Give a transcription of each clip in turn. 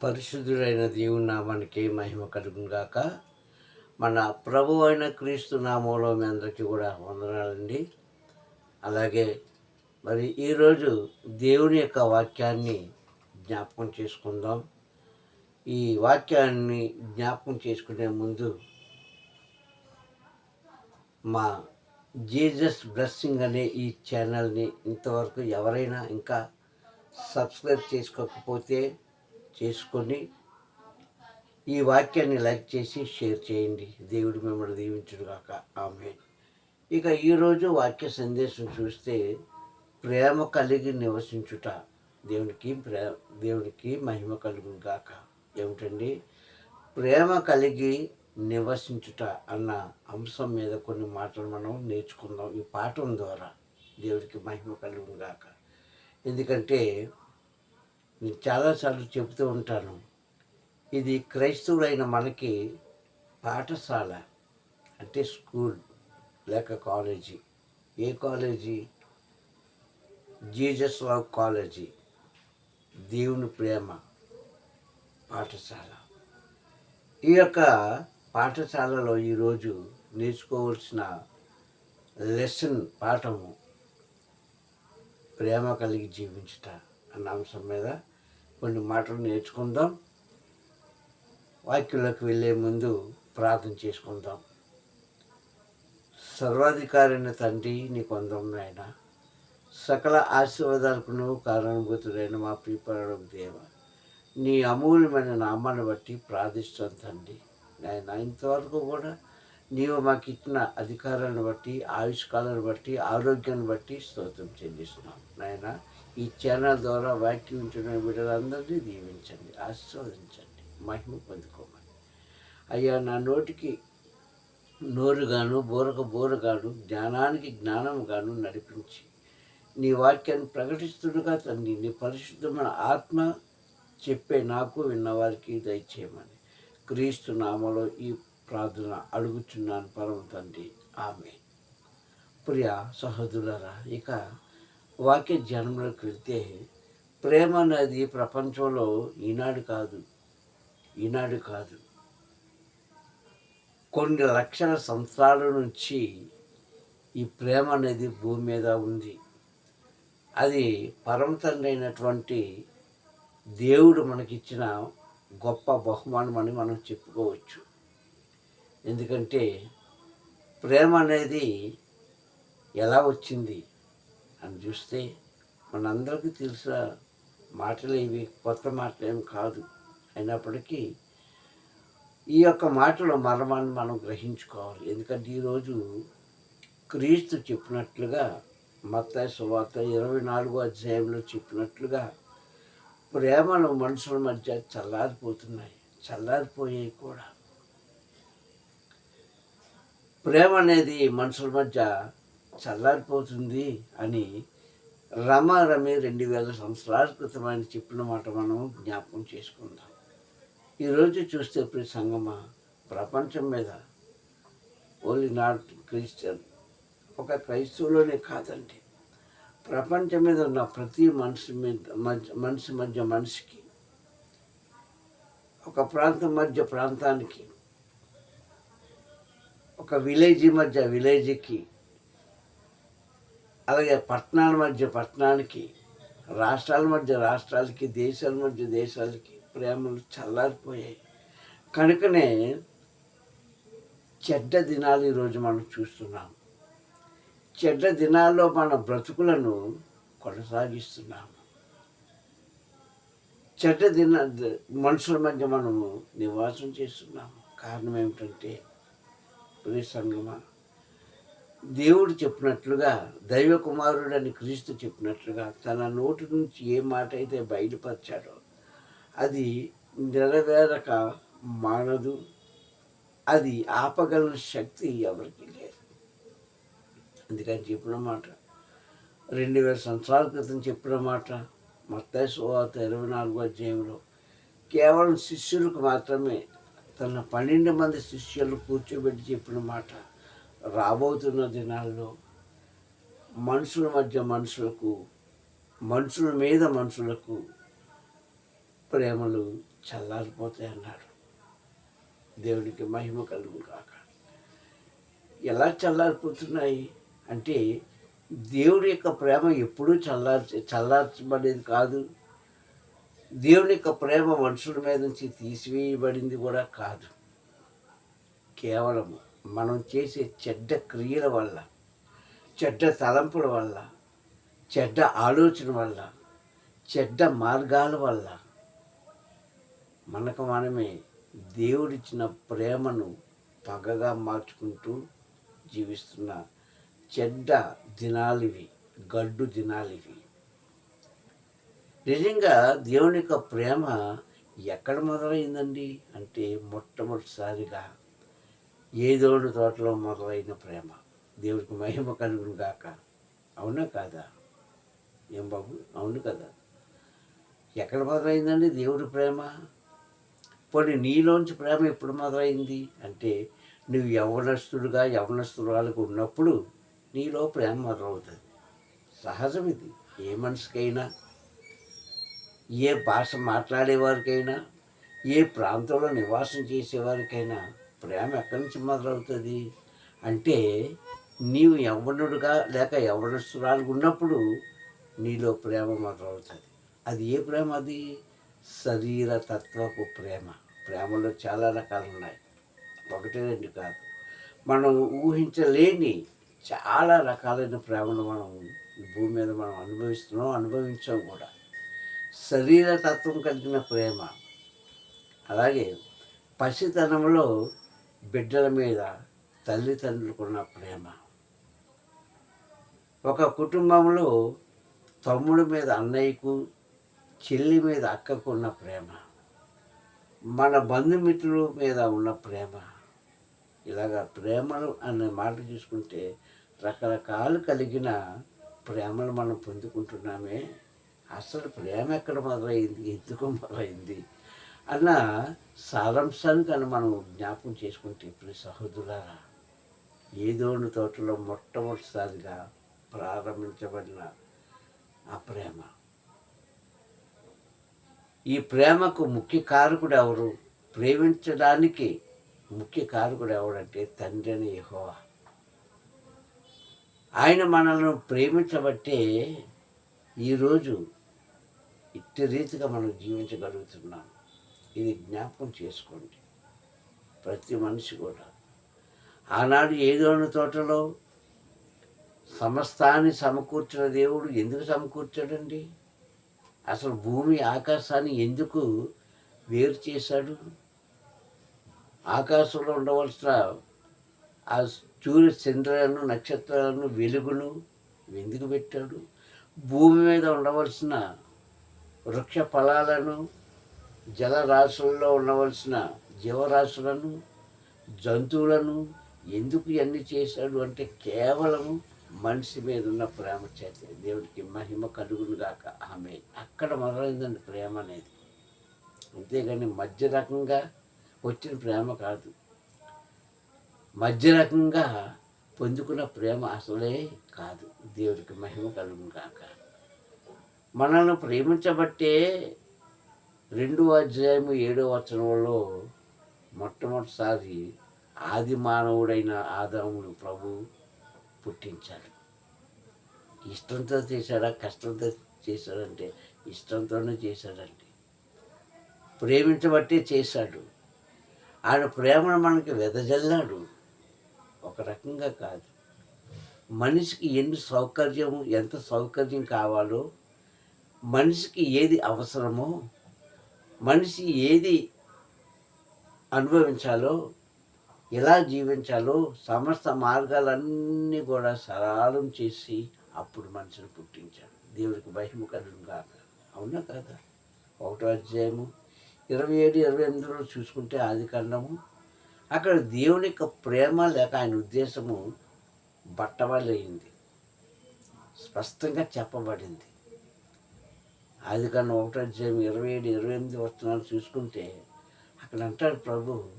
పరిశుద్ధుడైన దేవుని నామానికి మహిమ కలుగుగాక మన ప్రభు అయిన క్రీస్తు నామంలో మీ అందరికీ కూడా వందనాలండి. అలాగే మరి ఈరోజు దేవుని యొక్క వాక్యాన్ని జ్ఞాపకం చేసుకుందాం. ఈ వాక్యాన్ని జ్ఞాపకం చేసుకునే ముందు మా జీజస్ బ్లెస్సింగ్ అనే ఈ ఛానల్ని ఇంతవరకు ఎవరైనా ఇంకా సబ్స్క్రైబ్ చేసుకోకపోతే చేసుకొని ఈ వాక్యాన్ని లైక్ చేసి షేర్ చేయండి. దేవుడు మిమ్మల్ని దీవించుడుగాక ఆమె ఇక ఈరోజు వాక్య సందేశం చూస్తే ప్రేమ కలిగి నివసించుట దేవునికి ప్రే దేవునికి మహిమ కలుగు గాక ఏమిటండి? ప్రేమ కలిగి నివసించుట అన్న అంశం మీద కొన్ని మాటలు మనం నేర్చుకుందాం. ఈ పాఠం ద్వారా దేవుడికి మహిమ కలుగు గాక ఎందుకంటే నేను చాలాసార్లు చెబుతూ ఉంటాను. ఇది క్రైస్తవులైన మనకి పాఠశాల అంటే స్కూల్ లేక కాలేజీ. ఏ కాలేజీ? Jesus love college. దేవుని ప్రేమ పాఠశాల. ఈ యొక్క పాఠశాలలో ఈరోజు నేర్చుకోవాల్సిన లెసన్ పాఠము ప్రేమ కలిగి జీవించుట అన్న అంశం మీద కొన్ని మాటలు నేర్చుకుందాం. వాక్యంలోకి వెళ్ళే ముందు ప్రార్థన చేసుకుందాం. సర్వాధికారైన తండ్రి నీ కొందం నాయన సకల ఆశీర్వాదాలకు కారణభూతుడైన మా ప్రియపరడం దేవ నీ అమూల్యమైన నామాన్ని బట్టి ప్రార్థిస్తాను తండ్రి. నాయన ఇంతవరకు కూడా నీవు మాకు ఇచ్చిన అధికారాన్ని బట్టి ఆయుష్కాలను బట్టి ఆరోగ్యాన్ని బట్టి స్తోత్రం చెల్లిస్తున్నాం. నాయన ఈ ఛానల్ ద్వారా వాక్యం ఉంటున్న బిడ్డలందరినీ దీవించండి ఆశీర్వదించండి మహిమ పొందుకోమని. అయ్యా నా నోటికి నోరుగాను బోరక బోరగాను జ్ఞానానికి జ్ఞానముగాను నడిపించి నీ వాక్యాన్ని ప్రకటిస్తుండగా తండ్రి నీ పరిశుద్ధమైన ఆత్మ చెప్పే నాకు విన్నవారికి దయచేయమని క్రీస్తు నామలో ఈ ప్రార్థన అడుగుచున్నాను పరమ తండ్రి. ఆమె ప్రియ సహోదరులరా ఇక వాక్య జన్మలోకి వెళ్తే ప్రేమ అనేది ప్రపంచంలో ఈనాడు కాదు ఈనాడు కాదు. కొన్ని లక్షల సంవత్సరాల నుంచి ఈ ప్రేమ అనేది భూమి మీద ఉంది. అది పరమతండైనటువంటి దేవుడు మనకిచ్చిన గొప్ప బహుమానం అని మనం చెప్పుకోవచ్చు. ఎందుకంటే ప్రేమ అనేది ఎలా వచ్చింది? అని చూస్తే మనందరికీ తెలిసిన మాటలు ఇవి కొత్త మాటలు ఏం కాదు. అయినప్పటికీ ఈ యొక్క మాటల మర్మాన్ని మనం గ్రహించుకోవాలి. ఎందుకంటే ఈరోజు క్రీస్తు చెప్పినట్లుగా మత్తాయి సువార్త ఇరవై నాలుగో అధ్యాయంలో చెప్పినట్లుగా ప్రేమలు మనుషుల మధ్య చల్లారిపోతున్నాయి. చల్లారిపోయాయి కూడా. ప్రేమ అనేది మనుషుల మధ్య చల్లారిపోతుంది అని రమారమి రెండు వేల సంవత్సరాల క్రితం ఆయన చెప్పిన మాట మనం జ్ఞాపకం చేసుకుందాం. ఈరోజు చూస్తే ప్రతి సంగమ ప్రపంచం మీద ఓన్లీ నాట్ క్రిస్టియన్ ఒక క్రైస్తవులోనే కాదండి. ప్రపంచం మీద ఉన్న ప్రతి మనిషి మీద మనిషి మధ్య మనిషికి ఒక ప్రాంతం మధ్య ప్రాంతానికి ఒక విలేజీ మధ్య విలేజ్కి అలాగే పట్టణాల మధ్య పట్టణానికి రాష్ట్రాల మధ్య రాష్ట్రాలకి దేశాల మధ్య దేశాలకి ప్రేమలు చల్లారిపోయాయి. కనుకనే చెడ్డ దినాలు ఈరోజు మనం చూస్తున్నాం. చెడ్డ దినాల్లో మన బ్రతుకులను కొనసాగిస్తున్నాము. చెడ్డ దిన మనుషుల మధ్య మనము నివాసం చేస్తున్నాము. కారణం ఏమిటంటే ప్రియ సంగమా దేవుడు చెప్పినట్లుగా దైవ కుమారుడని క్రీస్తు చెప్పినట్లుగా తన నోటి నుంచి ఏ మాట అయితే బయలుపరిచాడో అది నెరవేరక మానదు. అది ఆపగల శక్తి ఎవరికి లేదు. అందుకని చెప్పిన మాట రెండు వేల సంవత్సరాల క్రితం చెప్పిన మాట మత్తాయి ఇరవై నాలుగో అధ్యాయంలో కేవలం శిష్యులకు మాత్రమే తన పన్నెండు మంది శిష్యులు కూర్చోబెట్టి చెప్పిన మాట రాబోతున్న దినాల్లో మనుషుల మధ్య మనుషులకు మనుషుల మీద మనుషులకు ప్రేమలు చల్లారిపోతాయి అన్నాడు దేవునికి మహిమ కలుగు కాక ఎలా చల్లారిపోతున్నాయి అంటే దేవుడి యొక్క ప్రేమ ఎప్పుడూ చల్లార్చి చల్లార్చబడేది కాదు. దేవుని యొక్క ప్రేమ మనుషుల మీద నుంచి తీసివేయబడింది కూడా కాదు. కేవలము మనం చేసే చెడ్డ క్రియల వల్ల చెడ్డ తలంపుల వల్ల చెడ్డ ఆలోచన వల్ల చెడ్డ మార్గాల వల్ల మనకు మనమే దేవుడిచ్చిన ప్రేమను పగగా మార్చుకుంటూ జీవిస్తున్న చెడ్డ దినాలివి గడ్డు దినాలివి. నిజంగా దేవుని యొక్క ప్రేమ ఎక్కడ మొదలైందండి? అంటే మొట్టమొదటిసారిగా ఏదోడు తోటలో మొదలైన ప్రేమ. దేవుడికి మహిమ కలుగును గాక. అవునా కాదా? ఏం బాబు? అవును కదా. ఎక్కడ మొదలైందండి దేవుడి ప్రేమ? పోనీ నీలోంచి ప్రేమ ఎప్పుడు మొదలైంది? అంటే నువ్వు యవనస్తుడుగా యవనస్తురాలకు ఉన్నప్పుడు నీలో ప్రేమ మొదలవుతుంది. సహజం ఇది. ఏ మనిషికైనా ఏ భాష మాట్లాడేవారికైనా ఏ ప్రాంతంలో నివాసం చేసేవారికైనా ప్రేమ ఎక్కడి నుంచి మొదలవుతుంది? అంటే నీవు యవ్వనుడుగా లేక యవ్వనస్తురాలుగా ఉన్నప్పుడు నీలో ప్రేమ మొదలవుతుంది. అది ఏ ప్రేమ అది? శరీర తత్వపు ప్రేమ. ప్రేమలో చాలా రకాలు ఉన్నాయి ఒకటి రెండు కాదు. మనం ఊహించలేని చాలా రకాలైన ప్రేమను మనం భూమి మీద మనం అనుభవిస్తున్నాం అనుభవించాం కూడా. శరీర తత్వం కలిగిన ప్రేమ. అలాగే పసితనంలో బిడ్డల మీద తల్లిదండ్రులకున్న ప్రేమ. ఒక కుటుంబంలో తమ్ముడి మీద అన్నయ్యకు చెల్లి మీద అక్కకు ఉన్న ప్రేమ. మన బంధుమిత్రుల మీద ఉన్న ప్రేమ. ఇలాగా ప్రేమలు అనే మాట చూసుకుంటే రకరకాలు కలిగిన ప్రేమను మనం పొందుకుంటున్నామే. అసలు ప్రేమ ఎక్కడ మొదలైంది? ఎందుకు మొదలైంది? అన్న సారాంశానికి కానీ మనం జ్ఞాపకం చేసుకుంటే ఇప్పుడు సహోదరులారా ఏదోని తోటలో మొట్టమొదటిసారిగా ప్రారంభించబడిన ఆ ప్రేమ. ఈ ప్రేమకు ముఖ్య కారకుడు ఎవరు? ప్రేమించడానికి ముఖ్య కారకుడు ఎవడంటే తండ్రి అని యెహోవా. ఆయన మనల్ని ప్రేమించబట్టే ఈరోజు ఇట్టి రీతిగా మనం జీవించగలుగుతున్నాం. ఇది జ్ఞాపకం చేసుకోండి. ప్రతి మనిషి కూడా. ఆనాడు ఏదోని తోటలో సమస్తాన్ని సమకూర్చిన దేవుడు ఎందుకు సమకూర్చాడండి? అసలు భూమి ఆకాశాన్ని ఎందుకు వేరు చేశాడు? ఆకాశంలో ఉండవలసిన ఆ సూర్య చంద్రాలను నక్షత్రాలను వెలుగును ఎందుకు పెట్టాడు? భూమి మీద ఉండవలసిన వృక్ష ఫలాలను జలరాశుల్లో ఉండవలసిన జీవరాశులను జంతువులను ఎందుకు ఇవన్నీ చేశాడు అంటే కేవలము మనిషి మీద ఉన్న ప్రేమ చేత దేవుడికి మహిమ కలుగును గాక. ఆమె అక్కడ మొదలైందండి ప్రేమ అనేది. అంతేగాని మధ్య రకంగా వచ్చిన ప్రేమ కాదు. మధ్య రకంగా పొందుకున్న ప్రేమ అసలే కాదు. దేవుడికి మహిమ కలుగును గాక. మనల్ని ప్రేమించబట్టే రెండో అధ్యాయము ఏడో వచనంలో మొట్టమొదటిసారి ఆది మానవుడైన ఆదామును ప్రభు పుట్టించాడు. ఇష్టంతో చేశాడా కష్టంతో చేశాడంటే ఇష్టంతోనే చేశాడండి. ప్రేమించబట్టే చేశాడు. ఆయన ప్రేమను మనకి వెదజల్లాడు. ఒక రకంగా కాదు. మనిషికి ఎన్ని సౌకర్యం ఎంత సౌకర్యం కావాలో మనిషికి ఏది అవసరమో మనిషి ఏది అనుభవించాలో ఎలా జీవించాలో సమస్త మార్గాలన్నీ కూడా సరళం చేసి అప్పుడు మనిషిని పుట్టించాడు. దేవుడికి మహిమ కలుగు కాక అవునా కాదా? ఒకటో అధ్యాయము ఇరవై ఏడు ఇరవై ఎనిమిదిలో చూసుకుంటే ఆది కాండము అక్కడ దేవుని యొక్క ప్రేమ లేక ఆయన ఉద్దేశము బట్టబడయింది స్పష్టంగా చెప్పబడింది. ఆది కన్నా ఒకటో అధ్యాయం ఇరవై ఏడు ఇరవై ఎనిమిది వస్తున్నాను చూసుకుంటే అక్కడ అంటాడు ప్రభు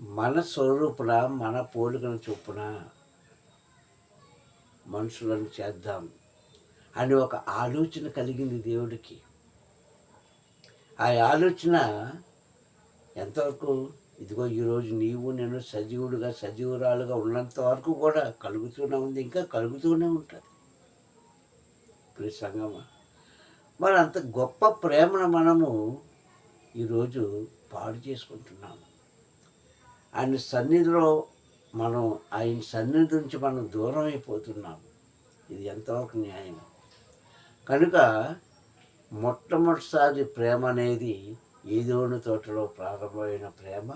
మన స్వరూపున మన పోలికను చొప్పున మనుషులను చేద్దాం అని ఒక ఆలోచన కలిగింది దేవుడికి. ఆ ఆలోచన ఎంతవరకు ఇదిగో ఈరోజు నీవు నేను సజీవుడుగా సజీవురాలుగా ఉన్నంత వరకు కూడా కలుగుతూనే ఉంది ఇంకా కలుగుతూనే ఉంటుంది. ప్రియ సంగమా మరి అంత గొప్ప ప్రేమను మనము ఈరోజు పాడు చేసుకుంటున్నాము. ఆయన సన్నిధిలో మనం ఆయన సన్నిధి నుంచి మనం దూరం అయిపోతున్నాము ఇది ఎంతవరకు న్యాయం? కనుక మొట్టమొదటిసారి ప్రేమ అనేది ఏదోని తోటలో ప్రారంభమైన ప్రేమ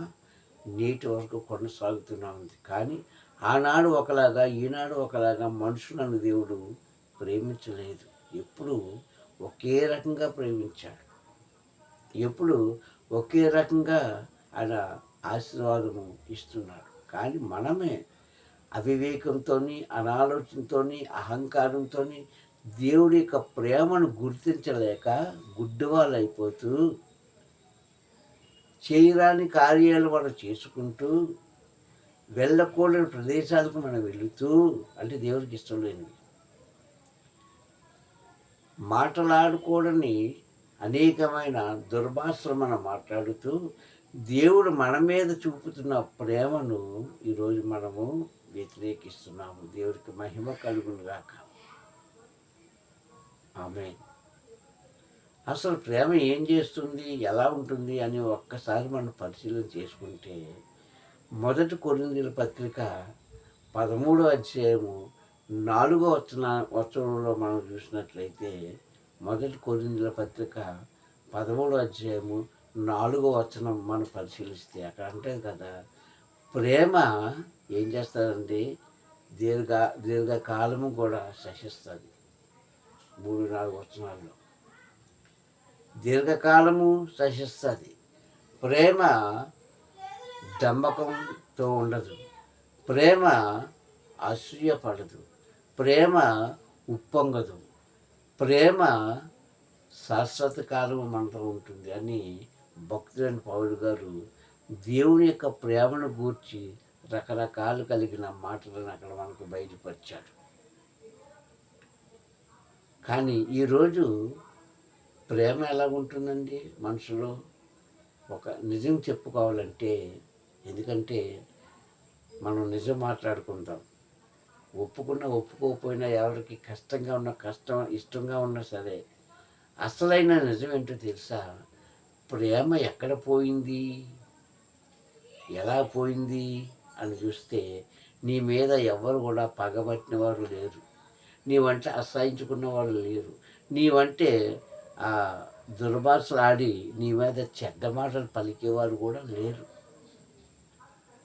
నేటి వరకు కొనసాగుతూనే ఉంది. కానీ ఆనాడు ఒకలాగా ఈనాడు ఒకలాగా మనుషులను దేవుడు ప్రేమించలేదు. ఎప్పుడూ ఒకే రకంగా ప్రేమించాడు. ఎప్పుడు ఒకే రకంగా ఆయన ఆశీర్వాదము ఇస్తున్నాడు. కానీ మనమే అవివేకంతో అనాలోచనతో అహంకారంతో దేవుడి యొక్క ప్రేమను గుర్తించలేక గుడ్డివాళ్ళైపోతూ చేయరాని కార్యాలు మనం చేసుకుంటూ వెళ్ళకూడని ప్రదేశాలకు మనం వెళుతూ అంటే దేవుడికి ఇష్టం లేనివి. మాటలాడుకోవడని అనేకమైన దుర్భాషలు మనం మాట్లాడుతూ దేవుడు మన మీద చూపుతున్న ప్రేమను ఈరోజు మనము వ్యతిరేకిస్తున్నాము. దేవుడికి మహిమ కలుగునుగాక ఆమె అసలు ప్రేమ ఏం చేస్తుంది ఎలా ఉంటుంది అని ఒక్కసారి మనం పరిశీలన చేసుకుంటే మొదటి కొరిందీల పత్రిక పదమూడో అధ్యాయము నాలుగో వచన వచనంలో మనం చూసినట్లయితే మొదటి కొరిందుల పత్రిక పదమూడో అధ్యాయము నాలుగో వచనం మనం పరిశీలిస్తే అక్కడ అంటే కదా ప్రేమ ఏం చేస్తుందండి? దీర్ఘ దీర్ఘకాలము కూడా శశిస్తుంది మూడు నాలుగు వచనాల్లో. దీర్ఘకాలము శశిస్తుంది ప్రేమ డంబకంతో ఉండదు. ప్రేమ అసూయ పడదు. ప్రేమ ఉప్పొంగదు. ప్రేమ శాశ్వత కాలం మనతో ఉంటుంది. అని భక్తులైన పౌరుడు గారు దేవుని యొక్క ప్రేమను గూర్చి రకరకాలు కలిగిన మాటలను అక్కడ మనకు బయటపరిచాడు కానీ ఈరోజు ప్రేమ ఎలా ఉంటుందండి మనుషులు ఒక నిజం చెప్పుకోవాలంటే ఎందుకంటే మనం నిజం మాట్లాడుకుంటాం ఒప్పుకున్నా ఒప్పుకోకపోయినా ఎవరికి కష్టంగా ఉన్న కష్టం ఇష్టంగా ఉన్నా సరే అసలైన నిజం ఏంటో తెలుసా? ప్రేమ ఎక్కడ పోయింది? ఎలా పోయింది? అని చూస్తే నీ మీద ఎవరు కూడా పగబట్టిన వారు లేరు. నీవంటే అసహించుకున్న వాళ్ళు లేరు. నీవంటే ఆ దుర్భాషలు ఆడి నీ మీద చెడ్డ మాటలు పలికేవారు కూడా లేరు.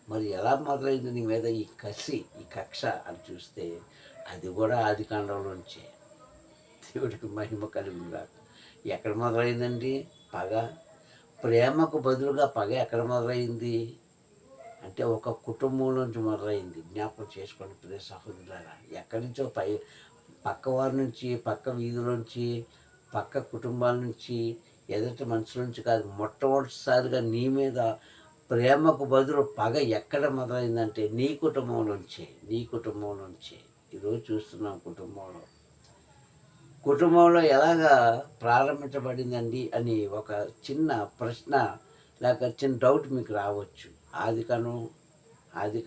మరి ఎలా మొదలైంది నీ మీద ఈ కసి ఈ కక్ష అని చూస్తే అది కూడా ఆది కాండంలోంచే దేవుడికి మహిమ కలిగిందా ఎక్కడ మొదలైందండి? పగ. ప్రేమకు బదులుగా పగ ఎక్కడ మొదలైంది? అంటే ఒక కుటుంబం నుంచి మొదలైంది. జ్ఞాపకం చేసుకోండి ప్రియ సహోదరులారా. ఎక్కడి నుంచో పై పక్క వారి నుంచి పక్క వీధిలోంచి పక్క కుటుంబాల నుంచి ఎదుటి మనుషుల నుంచి కాదు మొట్టమొదటిసారిగా నీ మీద ప్రేమకు బదులు పగ ఎక్కడ మొదలైందంటే నీ కుటుంబం నుంచే నీ కుటుంబం నుంచే. ఈరోజు చూస్తున్నాం కుటుంబంలో. కుటుంబంలో ఎలాగా ప్రారంభించబడిందండి అని ఒక చిన్న ప్రశ్న లేక చిన్న డౌట్ మీకు రావచ్చు. ఆది కాను ఆది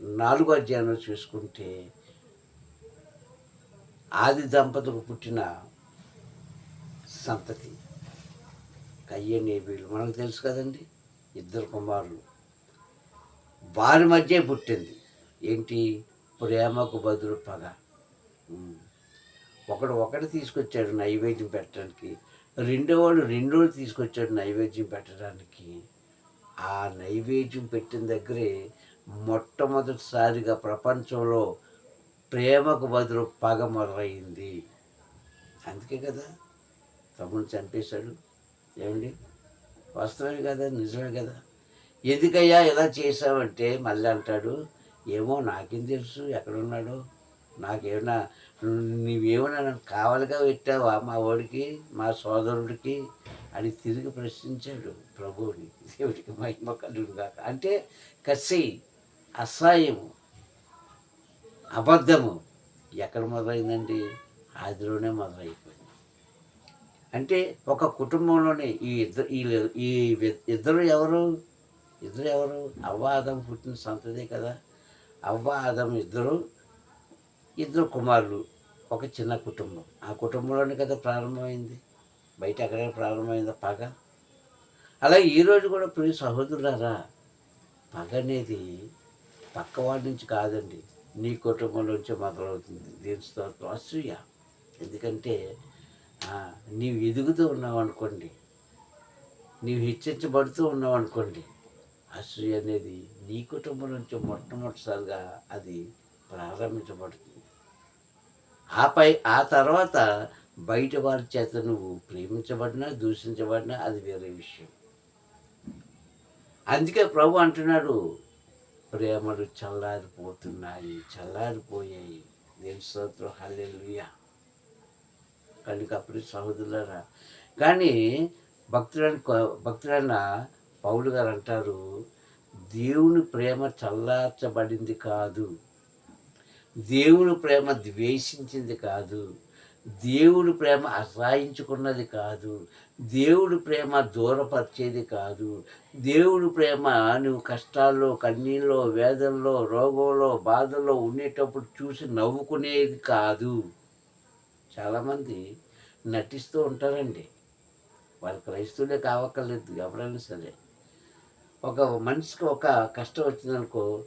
నాలుగో అధ్యాయంలో చూసుకుంటే ఆది దంపతులకు పుట్టిన సంతతి కయ్యనేబీలు. మనకు తెలుసు కదండి? ఇద్దరు కుమారులు. వారి మధ్య పుట్టింది. ఏంటి? ప్రేమకు బదులు పగ. ఒకడు ఒకటి తీసుకొచ్చాడు నైవేద్యం పెట్టడానికి. రెండోవాడు రెండోడు తీసుకొచ్చాడు నైవేద్యం పెట్టడానికి. ఆ నైవేద్యం పెట్టిన దగ్గరే మొట్టమొదటిసారిగా ప్రపంచంలో ప్రేమకు బదులు పగ మొదలైంది. అందుకే కదా తమ్ముడు చంపేశాడు. ఏమండి? వాస్తవమే కదా నిజమే కదా? ఎందుకయ్యా ఇలా చేసావంటే మళ్ళీ అంటాడు ఏమో నాకేం తెలుసు ఎక్కడున్నాడో? నాకేమన్నా నీవేమన్నా నన్ను కావాలిగా పెట్టావా మా వాడికి మా సోదరుడికి? అని తిరిగి ప్రశ్నించాడు ప్రభువుని దేవుడికి మహిమ కలుగుగా అంటే కసి అసహాయము అబద్ధము ఎక్కడ మొదలైందండి? ఆదిలోనే మొదలైపోయింది. అంటే ఒక కుటుంబంలోనే ఈ ఇద్దరు ఈ ఇద్దరు ఎవరు? ఇద్దరు ఎవరు? అవ్వ ఆదం పుట్టిన సంతదే కదా. అవ్వ ఆదం ఇద్దరు ఇద్దరు కుమారులు ఒక చిన్న కుటుంబం. ఆ కుటుంబంలోనే కదా ప్రారంభమైంది. బయట ఎక్కడే ప్రారంభమైందా పగ? అలాగే ఈరోజు కూడా ప్రియ సహోదరులారా పగ అనేది పక్కవాడి నుంచి కాదండి. నీ కుటుంబంలోంచి మొదలవుతుంది. దీని స్తోత్రం. అసూయ. ఎందుకంటే నీవు ఎదుగుతూ ఉన్నావు అనుకోండి. నీవు హెచ్చరించబడుతూ ఉన్నావు అనుకోండి. అసూయ అనేది నీ కుటుంబం నుంచి మొట్టమొదటిసారిగా అది ప్రారంభించబడుతుంది. ఆపై ఆ తర్వాత బయట వారి చేత నువ్వు ప్రేమించబడినా దూషించబడినా అది వేరే విషయం. అందుకే ప్రభు అంటున్నాడు ప్రేమలు చల్లారిపోతున్నాయి చల్లారిపోయాయి. దేని స్తోత్రం? హల్లెలుయా. కనుక అప్పుడు సహోదరులరా కానీ భక్తులని భక్తులైన పౌలు గారు అంటారు దేవుని ప్రేమ చల్లార్చబడింది కాదు. దేవుని ప్రేమ ద్వేషించింది కాదు. దేవుడి ప్రేమ అసహాయించుకున్నది కాదు. దేవుడి ప్రేమ దూరపరిచేది కాదు. దేవుడి ప్రేమ నువ్వు కష్టాల్లో కన్నీళ్ళలో వేదనలో రోగంలో బాధల్లో ఉండేటప్పుడు చూసి నవ్వుకునేది కాదు. చాలామంది నటిస్తూ ఉంటారండి. వాళ్ళు క్రైస్తవులే కావక్కర్లేదు ఎవరైనా సరే. ఒక మనిషికి ఒక కష్టం వచ్చిందనుకో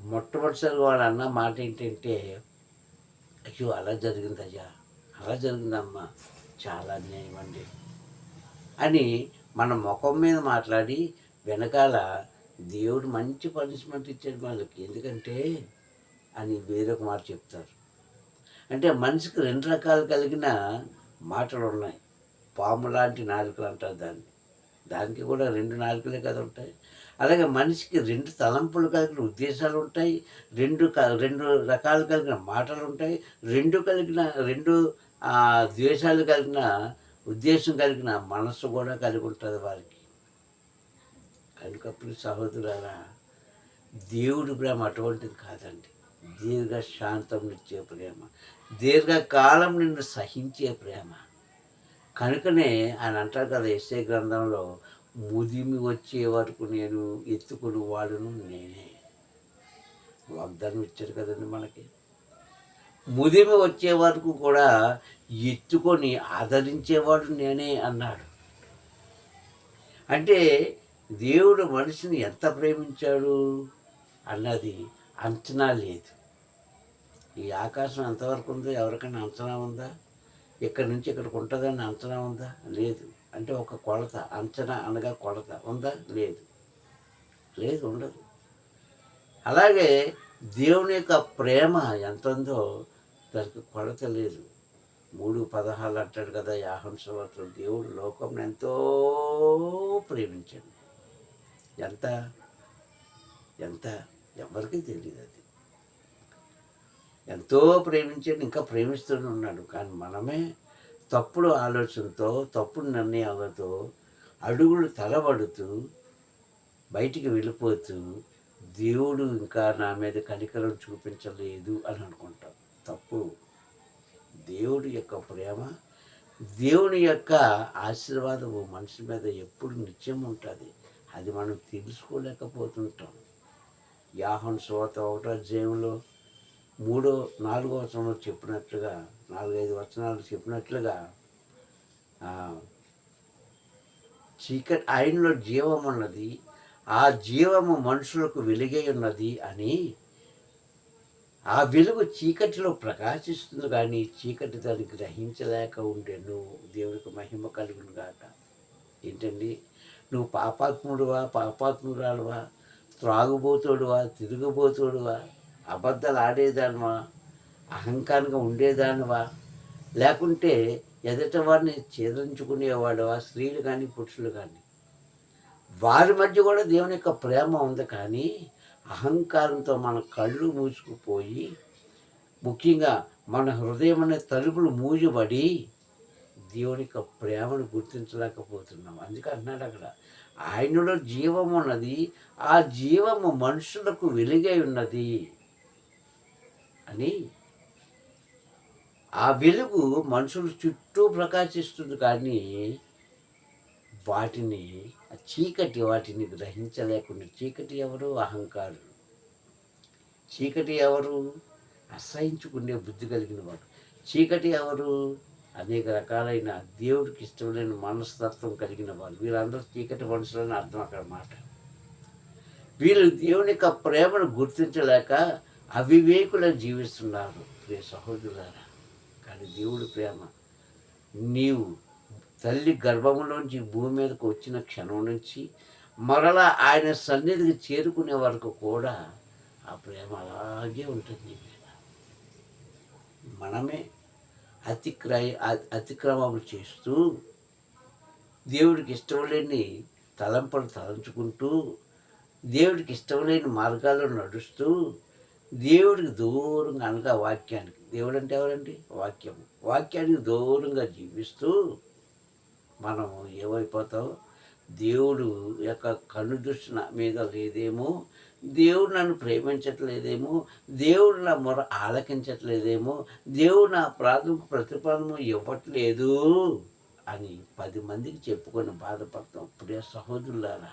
మొట్టమొదటిసారి వాడు అన్న మాట ఏంటంటే అయ్యో అలా జరిగిందయ్యా అలా జరిగిందమ్మా చాలా అన్యాయం అండి అని మన ముఖం మీద మాట్లాడి వెనకాల దేవుడు మంచి పనిష్మెంట్ ఇచ్చాడు వాళ్ళకి. ఎందుకంటే అని వేరొక మాట చెప్తారు. అంటే మనిషికి రెండు రకాలు కలిగిన మాటలు ఉన్నాయి పాము లాంటి నాలుకలు అంటారు దాన్ని. దానికి కూడా రెండు నాలుకలే కదా ఉంటాయి. అలాగే మనిషికి రెండు తలంపులు కలిగిన ఉద్దేశాలు ఉంటాయి. రెండు రెండు రకాలు కలిగిన మాటలు ఉంటాయి. రెండు కలిగిన రెండు ద్వేషాలు కలిగిన ఉద్దేశం కలిగిన మనస్సు కూడా కలిగి ఉంటుంది వారికి. కనుకప్పుడు సహోదరులారా దేవుడి ప్రేమ అటువంటిది కాదండి. దీర్ఘ శాంతం ఇచ్చే ప్రేమ. దీర్ఘకాలం నిన్ను సహించే ప్రేమ. కనుకనే ఆయన అంటారు కదా ఎస్ఏ గ్రంథంలో ముదిమి వచ్చే వరకు నేను ఎత్తుకుని వాడును నేనే. వాగ్దానం ఇచ్చారు కదండి మనకి. ముదిమి వచ్చే వరకు కూడా ఎత్తుకొని ఆదరించేవాడు నేనే అన్నాడు. అంటే దేవుడు మనిషిని ఎంత ప్రేమించాడు అన్నది అంచనా లేదు. ఈ ఆకాశం ఎంతవరకు ఉందో ఎవరికైనా అంచనా ఉందా? ఇక్కడి నుంచి ఇక్కడికి ఉంటుందని అంచనా ఉందా? లేదు. అంటే ఒక కొలత అంచనా అనగా కొలత ఉందా? లేదు. లేదు ఉండదు. అలాగే దేవుని యొక్క ప్రేమ ఎంత ఉందో దానికి కొలత లేదు. మూడు పదహారు అంటాడు కదా యాహంసవతో దేవుడు లోకం ఎంతో ప్రేమించండి. ఎంత? ఎంత? ఎవరికీ తెలియదు అది. ఎంతో ప్రేమించాడు ఇంకా ప్రేమిస్తూనే ఉన్నాడు. కానీ మనమే తప్పుడు ఆలోచనతో తప్పుడు నిర్ణయాలతో అడుగులు తలబడుతూ బయటికి వెళ్ళిపోతూ దేవుడు ఇంకా నా మీద కనికరం చూపించలేదు అని అనుకుంటాం. తప్పు. దేవుడి యొక్క ప్రేమ దేవుని యొక్క ఆశీర్వాదము మనిషి మీద ఎప్పుడు నిత్యం ఉంటుంది. అది మనం తెలుసుకోలేకపోతుంటాం. యాహన్ సోత ఒకటో జయంలో మూడో నాలుగో వచనంలో చెప్పినట్లుగా నాలుగైదు వచనాలు చెప్పినట్లుగా చీకటి ఆయనలో జీవం ఉన్నది ఆ జీవము మనుషులకు వెలుగై ఉన్నది అని ఆ వెలుగు చీకటిలో ప్రకాశిస్తుంది కానీ చీకటి దాన్ని గ్రహించలేక ఉండేను. దేవుడికి మహిమ కలుగును కాట ఏంటండి? నువ్వు పాపాత్ముడువా పాపాత్మురాలువా? త్రాగుబోతుడువా తిరుగుబోతుడువా? అబద్ధాలు ఆడేదానివా అహంకారంగా ఉండేదానివా? లేకుంటే ఎదుట వారిని ఛేదించుకునేవాడువా స్త్రీలు కానీ పురుషులు కానీ వారి మధ్య కూడా దేవుని యొక్క ప్రేమ ఉంది కానీ అహంకారంతో మన కళ్ళు మూసుకుపోయి ముఖ్యంగా మన హృదయం అనే తలుపులు మూజబడి దేవుని యొక్క ప్రేమను గుర్తించలేకపోతున్నాం. అందుకే అన్నాడు అక్కడ ఆయనలో జీవం ఉన్నది ఆ జీవము మనుషులకు వెలుగై ఉన్నది. అని ఆ వెలుగు మనుషుల చుట్టూ ప్రకాశిస్తుంది కానీ వాటిని ఆ చీకటి వాటిని గ్రహించలేకుండా చీకటి ఎవరు? అహంకారులు. చీకటి ఎవరు? అసహించుకునే బుద్ధి కలిగిన వాడు. చీకటి ఎవరు? అనేక రకాలైన దేవుడికి ఇష్టమైన మనస్తత్వం కలిగిన వారు వీళ్ళందరూ చీకటి మనుషులని అర్థం అక్కడ మాట. వీళ్ళు దేవుని యొక్క ప్రేమను గుర్తించలేక అవివేకులు జీవిస్తున్నారు ప్రియ సహోదరులారా కానీ దేవుడు ప్రేమ నీవు తల్లి గర్భంలోంచి భూమి మీదకు వచ్చిన క్షణం నుంచి మరలా ఆయన సన్నిధికి చేరుకునే వరకు కూడా ఆ ప్రేమ అలాగే ఉంటుంది. మీద మనమే అతిక్రయ అతిక్రమములు చేస్తూ దేవుడికి ఇష్టం లేని తలంపలు తలంచుకుంటూ దేవుడికి ఇష్టం లేని మార్గాల్లో నడుస్తూ దేవుడికి దూరంగా అనగా వాక్యానికి. దేవుడు అంటే ఎవరండి? వాక్యం వాక్యానికి దూరంగా జీవిస్తూ మనము ఏమైపోతాం? దేవుడు యొక్క కన్ను దృష్టి నా మీద లేదేమో? దేవుడు నన్ను ప్రేమించట్లేదేమో? దేవుడు నా మొర ఆలకించట్లేదేమో? దేవుడు నా ప్రాథమిక ప్రతిఫలము ఇవ్వట్లేదు అని పది మందికి చెప్పుకొని బాధపడతాం. ప్రియ సహోదరులారా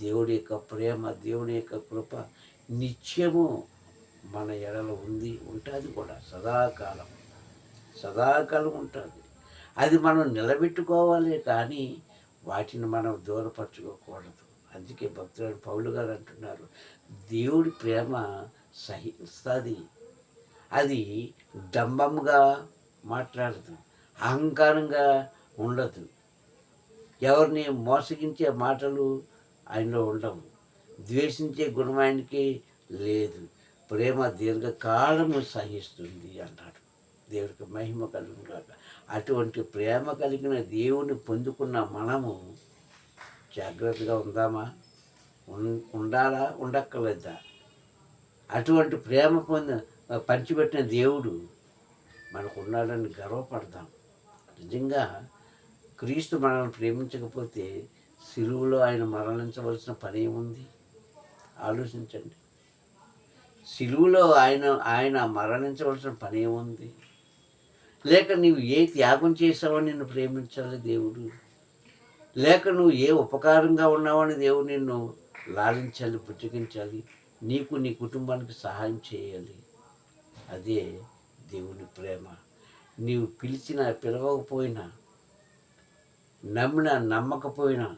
దేవుడి యొక్క ప్రేమ దేవుని యొక్క కృప నిత్యము మన ఎడలో ఉంది ఉంటుంది కూడా సదాకాలం సదాకాలం ఉంటుంది. అది మనం నిలబెట్టుకోవాలి కానీ వాటిని మనం దూరపరచుకోకూడదు. అందుకే భక్తుడు పౌలు గారు అంటున్నారు దేవుడి ప్రేమ సహిస్తుంది. అది డంబంగా మాట్లాడదు అహంకారంగా ఉండదు. ఎవరిని మోసగించే మాటలు ఆయనలో ఉండవు ద్వేషించే గుణం ఆయనకి లేదు. ప్రేమ దీర్ఘకాలము సహిస్తుంది అన్నాడు. దేవుడికి మహిమ కలుగుగాక అటువంటి ప్రేమ కలిగిన దేవుని పొందుకున్న మనము జాగ్రత్తగా ఉందామా? ఉండాలా? ఉండక్కర్లేదా? అటువంటి ప్రేమ పొంది పంచిపెట్టిన దేవుడు మనకు ఉన్నాడని గర్వపడదాం. నిజంగా క్రీస్తు మనల్ని ప్రేమించకపోతే సిలువులో ఆయన మరణించవలసిన పని ఏముంది? ఆలోచించండి. సిలువులో ఆయన ఆయన మరణించవలసిన పని ఏముంది లేక నీవు ఏ త్యాగం చేసావని నిన్ను ప్రేమించాలి దేవుడు? లేక నువ్వు ఏ ఉపకారంగా ఉన్నావని దేవుడు నిన్ను లాలించాలి పుచ్చగించాలి నీకు నీ కుటుంబానికి సహాయం చేయాలి. అదే దేవుని ప్రేమ. నీవు పిలిచినా పిలవకపోయినా నమ్మినా నమ్మకపోయినా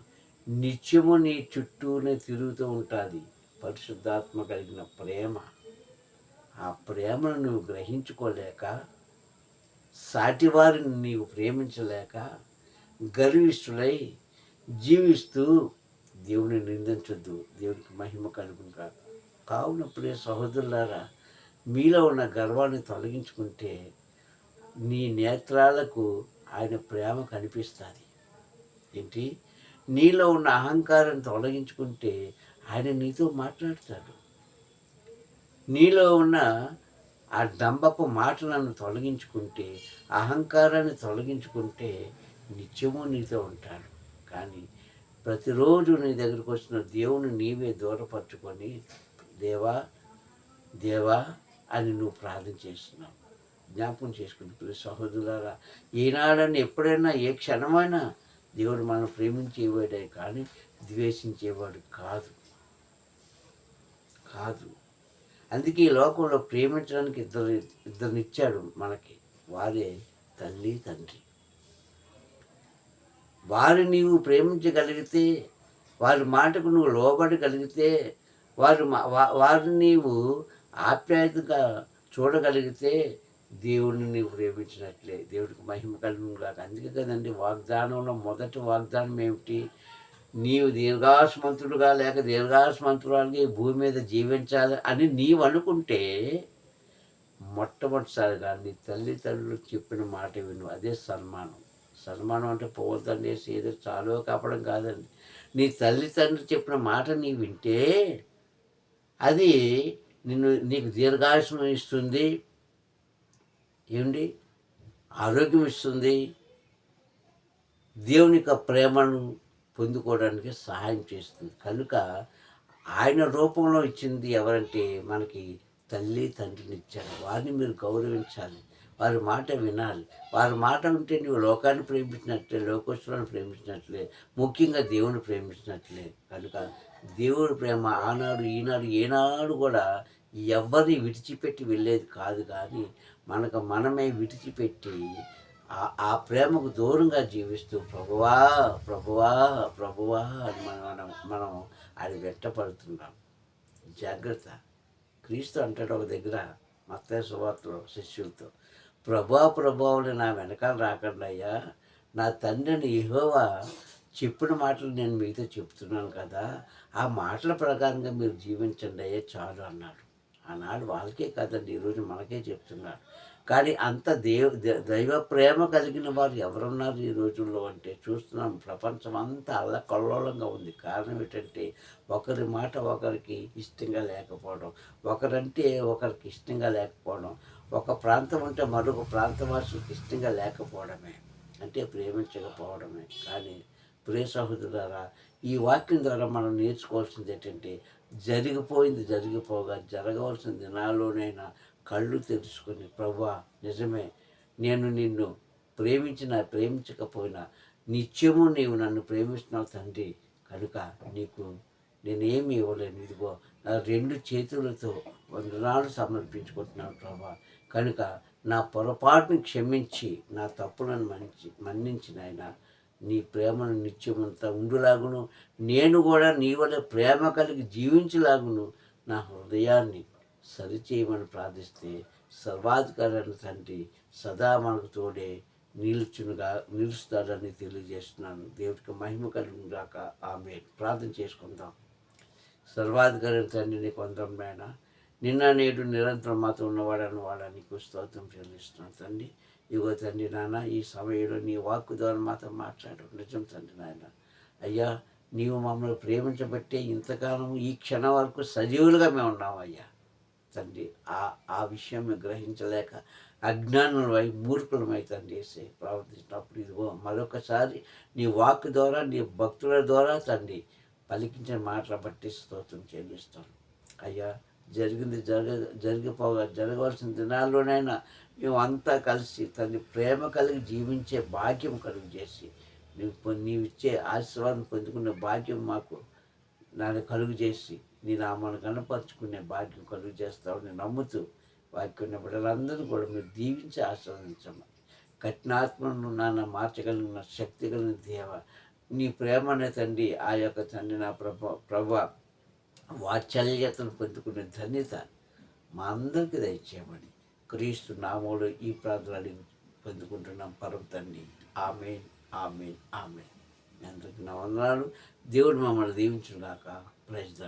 నిత్యము నీ చుట్టూనే తిరుగుతూ ఉంటుంది పరిశుద్ధాత్మ కలిగిన ప్రేమ. ఆ ప్రేమను నువ్వు గ్రహించుకోలేక సాటివారిని నీవు ప్రేమించలేక గర్విష్ఠులై జీవిస్తూ దేవుని నిందించొద్దు దేవునికి మహిమ కలుగును కావున ప్రియ సహోదరులారా మీలో ఉన్న గర్వాన్ని తొలగించుకుంటే నీ నేత్రాలకు ఆయన ప్రేమ కనిపిస్తుంది. ఏంటి? నీలో ఉన్న అహంకారం తొలగించుకుంటే ఆయన నీతో మాట్లాడతాడు. నీలో ఉన్న ఆ దంబపు మాటలను తొలగించుకుంటే అహంకారాన్ని తొలగించుకుంటే నిత్యము నీతో ఉంటాడు కానీ ప్రతిరోజు నీ దగ్గరకు వచ్చిన దేవుని నీవే దూరపరచుకొని దేవా దేవా అని నువ్వు ప్రార్థన చేస్తున్నావు. జ్ఞాపకం చేసుకుని సహోదరులారా ఈనాడని ఎప్పుడైనా ఏ క్షణమైనా దేవుడు మనం ప్రేమించేవాడే కానీ ద్వేషించేవాడు కాదు. కాదు. అందుకే ఈ లోకంలో ప్రేమించడానికి ఇద్దరు ఇద్దరినిచ్చాడు మనకి. వారే తల్లి తండ్రి. వారు నీవు ప్రేమించగలిగితే వారి మాటకు నువ్వు లోబడగలిగితే వారు వారు నీవు ఆప్యాయతగా చూడగలిగితే దేవుడిని నీవు ప్రేమించినట్లే. దేవుడికి మహిమ కలుగును కాక అందుకే కదండి వాగ్దానంలో మొదటి వాగ్దానం ఏమిటి? నీవు దీర్ఘాస్మంతుడుగా లేక దీర్ఘాస్మంతురాలుగా ఈ భూమి మీద జీవించాలి అని నీవు అనుకుంటే మొట్టమొదటిసారిగా నీ తల్లిదండ్రులు చెప్పిన మాట విను. అదే సన్మానం. సన్మానం అంటే పోవద్దండి వేసి ఏదో చాలో కాపడం కాదండి. నీ తల్లిదండ్రులు చెప్పిన మాట నీ వింటే అది నిన్ను నీకు దీర్ఘాయుషం ఇస్తుంది. ఏమిటి ఆరోగ్యం ఇస్తుంది. దేవుని యొక్క ప్రేమను పొందుకోవడానికి సహాయం చేస్తుంది. కనుక ఆయన రూపంలో ఇచ్చింది ఎవరంటే మనకి తల్లి తండ్రిని ఇచ్చారు. వారిని మీరు గౌరవించాలి. వారి మాట వినాలి. వారి మాట ఉంటే నువ్వు లోకాన్ని ప్రేమించినట్లే లోకోత్సవాన్ని ప్రేమించినట్లే ముఖ్యంగా దేవుని ప్రేమించినట్లే. కనుక దేవుడి ప్రేమ ఆనాడు ఈనాడు ఏనాడు కూడా ఎవరిని విడిచిపెట్టి వెళ్ళేది కాదు కానీ మనకు మనమే విడిచిపెట్టి ఆ- ప్రేమకు దూరంగా జీవిస్తూ ప్రభువా ప్రభువా ప్రభువా అని మనం మనం అది వెంటపడుతున్నాం జాగ్రత్త. క్రీస్తు అంటాడు ఒక దగ్గర మత్త సువార్తలో శిష్యులతో ప్రభా ప్రభావులు నా వెనకాల రాకండి అయ్యా. నా తండ్రిని ఇహోవా చెప్పిన మాటలు నేను మీతో చెప్తున్నాను కదా. ఆ మాటల ప్రకారంగా మీరు జీవించండి అయ్యా చాలు అన్నాడు. ఆనాడు వాళ్ళకే కదండి ఈరోజు మనకే చెప్తున్నాడు కానీ అంత దేవ దైవ ప్రేమ కలిగిన వారు ఎవరున్నారు ఈ రోజుల్లో అంటే చూస్తున్నాం ప్రపంచం అంతా అల్లకల్లోలంగా ఉంది. కారణం ఏంటంటే ఒకరి మాట ఒకరికి ఇష్టంగా లేకపోవడం ఒకరంటే ఒకరికి ఇష్టంగా లేకపోవడం ఒక ప్రాంతం అంటే మరొక ప్రాంత వాసులకు ఇష్టంగా లేకపోవడమే అంటే ప్రేమించకపోవడమే. కానీ ప్రియ సహోదరులారా ఈ వాక్యం ద్వారా మనం నేర్చుకోవాల్సింది ఏంటంటే జరిగిపోయింది జరిగిపోగా జరగవలసిన దినాల్లోనైనా కళ్ళు తెరుచుకొని ప్రభా నిజమే నేను నిన్ను ప్రేమించినా ప్రేమించకపోయినా నిత్యము నీవు నన్ను ప్రేమిస్తున్నావు తండ్రి కనుక నీకు నేనేమి ఇవ్వలేను. ఇదిగో నా రెండు చేతులతో వందనాలు సమర్పించుకుంటున్నాను ప్రభా. కనుక నా పొరపాటును క్షమించి నా తప్పులను మన్నించి మన్నించిన ఆయన నీ ప్రేమను నిత్యమంతా ఉండులాగును. నేను కూడా నీ వల్ల ప్రేమ కలిగి జీవించలాగును. నా హృదయాన్ని సరిచేయమని ప్రార్థిస్తే సర్వాధికారాన్ని తండ్రి సదా మనకు తోడే నిలుచునుగా నిలుస్తాడని తెలియజేస్తున్నాను. దేవుడికి మహిమ కలిగిన గాక. ఆమె ప్రార్థన చేసుకుందాం. సర్వాధికారి తండ్రిని నీకు వందరమైన నిన్న నేడు నిరంతరం మాతో ఉన్నవాడని వాడా స్తోత్రం చెల్లిస్తున్నాను తండ్రి. ఇగో తండ్రి నాన్న ఈ సమయంలో నీ వాక్కు ద్వారా మాతో మాట్లాడు. నిజం తండ్రి నాయన. అయ్యా నీవు మమ్మల్ని ప్రేమించబట్టే ఇంతకాలం ఈ క్షణం వరకు సజీవులుగా మేము ఉన్నాం అయ్యా తండ్రి. ఆ ఆ విషయం గ్రహించలేక అజ్ఞానులమై మూర్ఖులమై తండ్రి వేసే ప్రవర్తించినప్పుడు ఇదిగో మరొకసారి నీ వాక్ ద్వారా నీ భక్తుల ద్వారా తండ్రి పలికించిన మాటల బట్టి స్తోత్రం చెల్లిస్తాను అయ్యా జరిగింది జరగ జరిగిపోగా జరగవలసిన దినాల్లోనైనా మేము అంతా కలిసి తండ్రి ప్రేమ కలిగి జీవించే భాగ్యం కలుగు చేసి నీవు పొ- నీవు ఇచ్చే ఆశీర్వాదం పొందుకునే భాగ్యం మాకు నన్ను కలుగు చేసి నీ నామాన్ని కనపరుచుకునే భాగ్యం కలుగు చేస్తావని నమ్ముతూ వాక్యం బిడ్డలందరూ కూడా మీరు దీవించి ఆస్వాదించమని కఠినాత్మను నాన్న మార్చగలిగిన శక్తి కలిగిన దేవ నీ ప్రేమ అనే తండ్రి ఆ యొక్క తండ్రి నా ప్రభ ప్రభ వాత్సల్యతను పొందుకునే ధన్యత మా అందరికీ దయచేయమని క్రీస్తు నామోడు ఈ ప్రాంతాలు పొందుకుంటున్నాం. పరం తండ్రి ఆమె ఆమె ఆమె మీ అందరికీ నా వందనాలు. దేవుడు మమ్మల్ని దీవించుగాక ప్రైజ్